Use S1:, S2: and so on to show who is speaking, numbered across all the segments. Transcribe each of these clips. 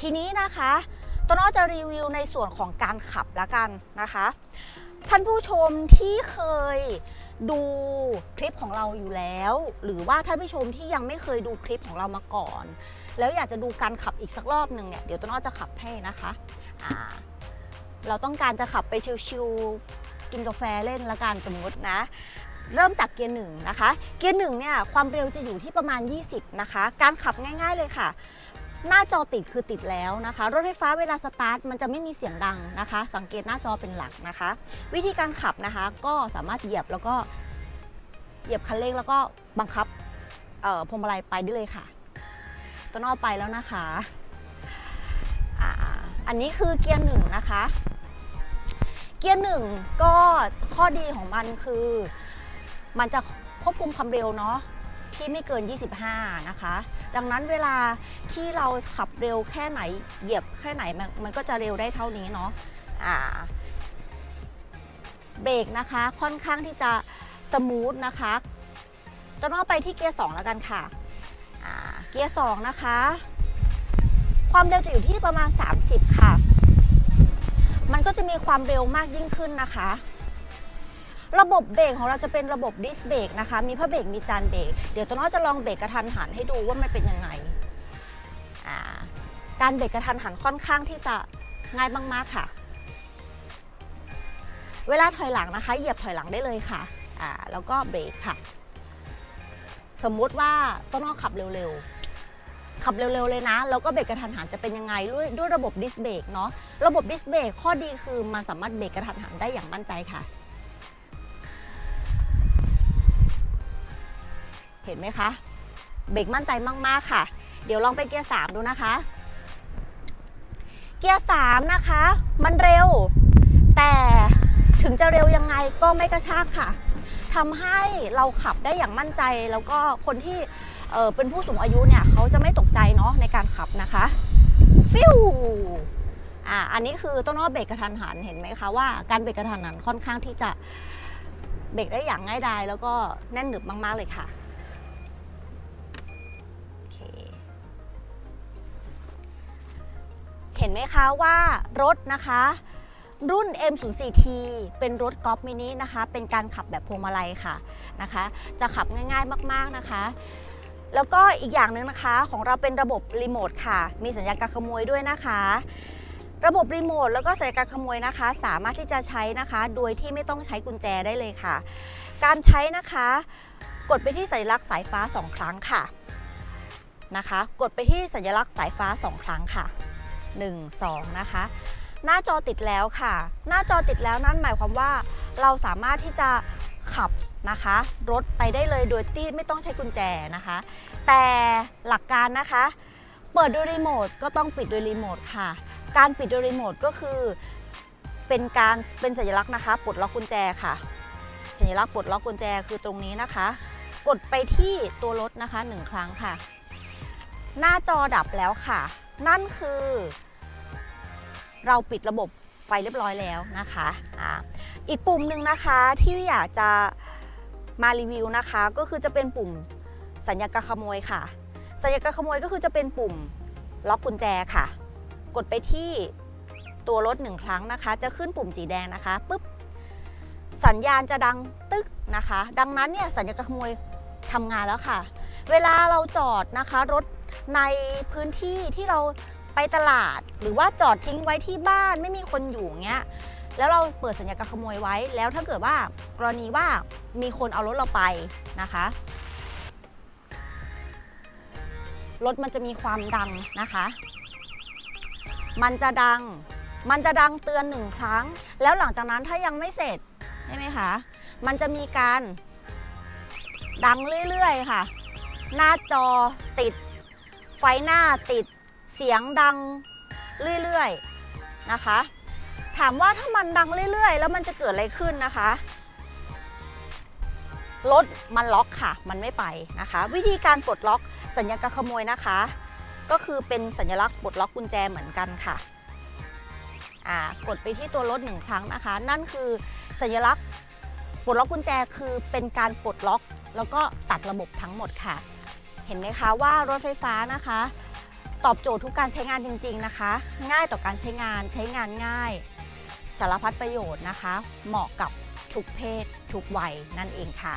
S1: ทีนี้นะคะต้นอ้อจะรีวิวในส่วนของการขับละกันนะคะ ท่านผู้ชมที่เคยดูคลิปของเราอยู่แล้ว หรือว่าท่านผู้ชมที่ยังไม่เคยดูคลิปของเรามาก่อน แล้วอยากจะดูการขับอีกสักรอบหนึ่งเนี่ยเดี๋ยวต้นอ้อจะขับให้นะคะอ่าเราต้องการจะขับไปชิวๆกินกาแฟเล่นละกันสมมตินะเริ่มจากเกียร์หนึ่งนะคะ เกียร์หนึ่งเนี่ยความเร็วจะอยู่ที่ประมาณ 20 นะคะ การขับง่าย ๆเลยค่ะ หน้าจอติดคือติดแล้วนะคะ รถไฟฟ้าเวลาสตาร์ทมันจะไม่มีเสียงดังนะคะ สังเกตหน้าจอเป็นหลักนะคะ วิธีการขับนะคะ ก็สามารถเหยียบแล้วก็เหยียบคันเร่งแล้วก็บังคับพวงมาลัยไปได้เลยค่ะต้นอไปแล้วนะคะอ่าอันนี้คือเกียร์หนึ่งนะคะ เกียร์หนึ่งก็ข้อดีของมันคือ มันจะควบคุมความเร็วเนาะ ที่ไม่เกิน 25 นะคะ ดังนั้นเวลาที่เราขับเร็วแค่ไหนเหยียบแค่ไหนมันมันก็จะเร็วได้เท่านี้เนาะอ่าเบรกนะคะค่อนข้างที่จะสมูทนะคะต้นอ้ไปที่เกียร์ 2 แล้วกันค่ะเกียร์ 2 นะคะ ความเร็วจะอยู่ที่ประมาณ 30 ค่ะ มันก็จะมีความเร็วมากยิ่งขึ้นนะคะ ระบบเบรกของเราจะเป็นระบบดิสเบรกนะคะ มีผ้าเบรกมีจานเบรกเดี๋ยวต้นอ้อจะลองเบรกกระทันหันให้ดูว่ามันเป็นยังไงการเบรกกระทันหันค่อนข้างที่จะง่ายมากๆค่ะ เวลาถอยหลังนะคะ เหยียบถอยหลังได้เลยค่ะอ่าแล้วก็เบรกค่ะ สมมุติว่าต้นอ้อขับเร็วๆ ขับเร็วๆเลยนะ แล้วก็เบรกกระทันหันจะเป็นยังไงด้วยด้วยระบบดิสเบรกเนาะ ระบบดิสเบรกข้อดีคือมันสามารถเบรกกระทันหันได้อย่างมั่นใจค่ะ ห็นไหมคะ เบรกมั่นใจมากๆค่ะ เดี๋ยวลองไปเกียร์ 3 ดูนะคะ เกียร์ 3 นะคะ มันเร็ว แต่ถึงจะเร็วยังไงก็ไม่กระชากค่ะทำให้เราขับได้อย่างมั่นใจแล้วก็คนที่เเป็นผู้สูงอายุเนี่ยเขาจะไม่ตกใจเนาะในการขับนะคะฟิวอ่าอันนี้คือต้นอ้อเบรกกระทันหันเห็นไหมคะว่าการเบรกกระทันหันค่อนข้างที่จะเบรกได้อย่างง่ายดายแล้วก็แน่นหนึบมาก ๆ เลยค่ะ เห็นไหมคะว่ารถนะคะ รุ่น M04T เป็นรถกอล์ฟมินินะคะ เป็นการขับแบบพวงมาลัยค่ะนะคะ จะขับง่ายๆมากๆนะคะ แล้วก็อีกอย่างหนึ่งนะคะของเราเป็นระบบรีโมทค่ะ มีสัญญาการขโมยด้วยนะคะ ระบบรีโมทแล้วก็สัญญาการขโมยนะคะ สามารถที่จะใช้นะคะ โดยที่ไม่ต้องใช้กุญแจได้เลยค่ะ การใช้นะคะ กดไปที่สัญลักษณ์สายฟ้า 2 ครั้งค่ะนะคะ กดไปที่สัญลักษณ์สายฟ้า 2 ครั้งค่ะ 1 2 นะคะ หน้าจอติดแล้วค่ะ หน้าจอติดแล้วนั่นหมายความว่า เราสามารถที่จะขับนะคะ รถไปได้เลยโดยที่ไม่ต้องใช้กุญแจนะคะ แต่หลักการนะคะ เปิดด้วยรีโมทก็ต้องปิดด้วยรีโมทค่ะ การปิดด้วยรีโมทก็คือเป็นการเป็นสัญลักษณ์นะคะปลดล็อกกุญแจค่ะ สัญลักษณ์ปลดล็อกกุญแจคือตรงนี้นะคะ กดไปที่ตัวรถนะคะหนึ่งครั้งค่ะ หน้าจอดับแล้วค่ะ นั่นคือ เราปิดระบบไฟเรียบร้อยแล้วนะคะอ่าอีกปุ่มหนึ่งนะคะที่อยากจะมารีวิวนะคะ ก็คือจะเป็นปุ่มสัญญาการขโมยค่ะ สัญญาการขโมยก็คือจะเป็นปุ่มล็อกกุญแจค่ะ กดไปที่ตัวรถหนึ่งครั้งนะคะ จะขึ้นปุ่มสีแดงนะคะปุ๊บสัญญาณจะดังตึกนะคะ ดังนั้นเนี่ยสัญญาการขโมยทำงานแล้วค่ะ เวลาเราจอดนะคะ รถ ในพื้นที่ที่เราไปตลาด หรือว่าจอดทิ้งไว้ที่บ้านไม่มีคนอยู่เงี้ยแล้วเราเปิดสัญญาการขโมยไว้ แล้วถ้าเกิดว่ากรณีว่ามีคนเอารถเราไปนะคะรถมันจะมีความดังนะคะ มันจะดัง มันจะดังเตือนหนึ่งครั้ง แล้วหลังจากนั้นถ้ายังไม่เสร็จใช่ไหมคะ มันจะมีการดังเรื่อยๆค่ะ หน้าจอติด ไฟหน้าติดเสียงดังเรื่อยๆนะคะ ถามว่าถ้ามันดังเรื่อย ๆ แล้วมันจะเกิดอะไรขึ้นนะคะรถมันล็อกค่ะ มันไม่ไปนะคะ วิธีการปลดล็อกสัญญาการขโมยนะคะ ก็คือเป็นสัญลักษณ์ปลดล็อกกุญแจเหมือนกันค่ะอ่ากดไปที่ตัวรถหนึ่งครั้งนะคะ นั่นคือสัญลักษณ์ปลดล็อกกุญแจคือเป็นการปลดล็อก แล้วก็ตัดระบบทั้งหมดค่ะ เห็นไหมคะว่ารถไฟฟ้านะคะ ตอบโจทย์ทุกการใช้งานจริง ๆนะคะ ง่ายต่อการใช้งานใช้งานง่าย สารพัดประโยชน์นะคะ เหมาะกับทุกเพศ ทุกวัยนั่นเองค่ะ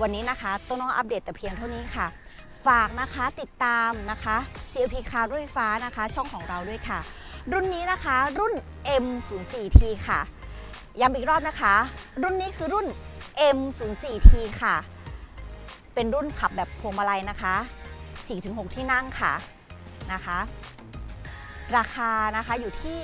S1: วันนี้นะคะต้นน้องอัปเดตแต่เพียงเท่านี้ค่ะ ฝากนะคะติดตามนะคะ CLP คาร์ด้วยไฟฟ้านะคะ ช่องของเราด้วยค่ะ รุ่นนี้นะคะรุ่น M04T ค่ะย้ำอีกรอบนะคะ รุ่นนี้คือรุ่น M04T ค่ะ เป็นรุ่นขับแบบพวงมาลัยนะคะ 4-6 ที่นั่งค่ะนะคะ ราคานะคะอยู่ที่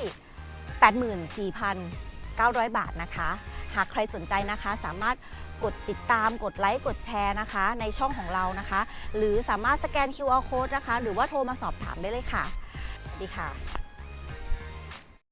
S1: 84,900 บาทนะคะ หากใครสนใจนะคะสามารถกดติดตามกดไลค์กดแชร์นะคะ ในช่องของเรานะคะ หรือสามารถสแกน QR code นะคะ หรือว่าโทรมาสอบถามได้เลยค่ะ สวัสดีค่ะ